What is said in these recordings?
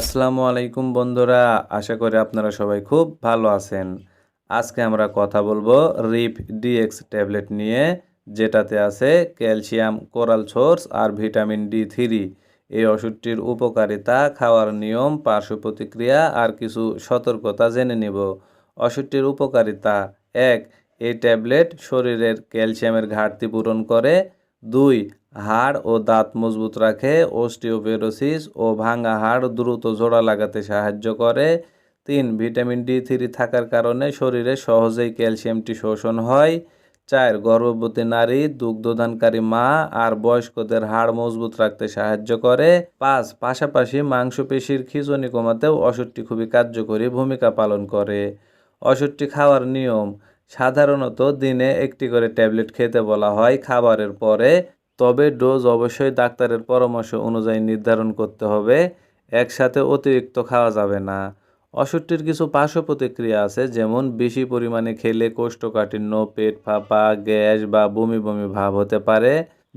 আসসালামু আলাইকুম বন্ধুরা, আশা করি আপনারা সবাই খুব ভালো আছেন। আজকে আমরা কথা বলব রিপ ডিএক্স ট্যাবলেট নিয়ে, যেটাতে আছে ক্যালসিয়াম, কোরাল সোর্স আর ভিটামিন ডি থ্রি। এই ওষুধটির উপকারিতা, খাওয়ার নিয়ম, পার্শ্ব প্রতিক্রিয়া আর কিছু সতর্কতা জেনে নিব। ওষুধটির উপকারিতা, এক, এই ট্যাবলেট শরীরের ক্যালসিয়ামের ঘাটতি পূরণ করে। দুই হাড় ও দাঁত মজবুত রাখে, অস্টিওপেরোসিস ও ভাঙা হাড় দ্রুত জোড়া লাগাতে সাহায্য করে। তিন, ভিটামিন ডি থ্রি থাকার কারণে শরীরে সহজেই ক্যালসিয়ামটি শোষণ হয়। চার, গর্ভবতী নারী, দুগ্ধদানকারী মা আর বয়স্কদের হাড় মজবুত রাখতে সাহায্য করে। পাঁচ, পাশাপাশি মাংসপেশির খিঁচুনি কমাতেও ওষুধটি খুবই কার্যকরী ভূমিকা পালন করে। ওষুধটি খাওয়ার নিয়ম, সাধারণত দিনে একটি করে ট্যাবলেট খেতে বলা হয় খাবারের পরে। তবে ডোজ অবশ্যই ডাক্তারের পরামর্শ অনুযায়ী নির্ধারণ করতে হবে, একসাথে অতিরিক্ত খাওয়া যাবে না। ওষুধটির কিছু পার্শ্ব প্রতিক্রিয়া আছে, যেমন বেশি পরিমাণে খেলে কোষ্ঠকাঠিন্য, পেট ফাঁপা, গ্যাস বা বমি বমি ভাব হতে পারে,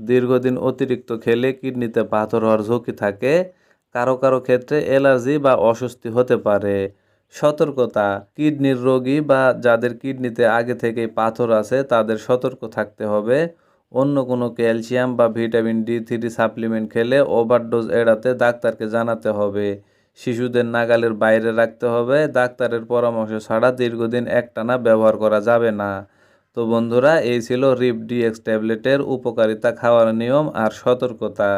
দীর্ঘদিন অতিরিক্ত খেলে কিডনিতে পাথর হওয়ার ঝুঁকি থাকে, কারও কারও ক্ষেত্রে অ্যালার্জি বা অস্বস্তি হতে পারে। সতর্কতা, কিডনির রোগী বা যাদের কিডনিতে আগে থেকেই পাথর আছে, তাদের সতর্ক থাকতে হবে। অন্য কোনো ক্যালসিয়াম বা ভিটামিন ডি থ্রি সাপ্লিমেন্ট খেলে ওভারডোজ এড়াতে ডাক্তারকে জানাতে হবে। শিশুদের নাগালের বাইরে রাখতে হবে। ডাক্তারের পরামর্শ ছাড়া দীর্ঘদিন একটানা ব্যবহার করা যাবে না। তো বন্ধুরা, এই ছিল রিপ ডিএক্স ট্যাবলেটের উপকারিতা খাওয়ার নিয়ম আর সতর্কতা।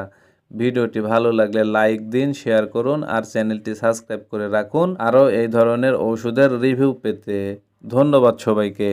ভিডিওটি ভালো লাগলে লাইক দিন, শেয়ার করুন আর চ্যানেলটি সাবস্ক্রাইব করে রাখুন। আরও এই ধরনের ওষুধের রিভিউ পেতে ধন্যবাদ সবাইকে।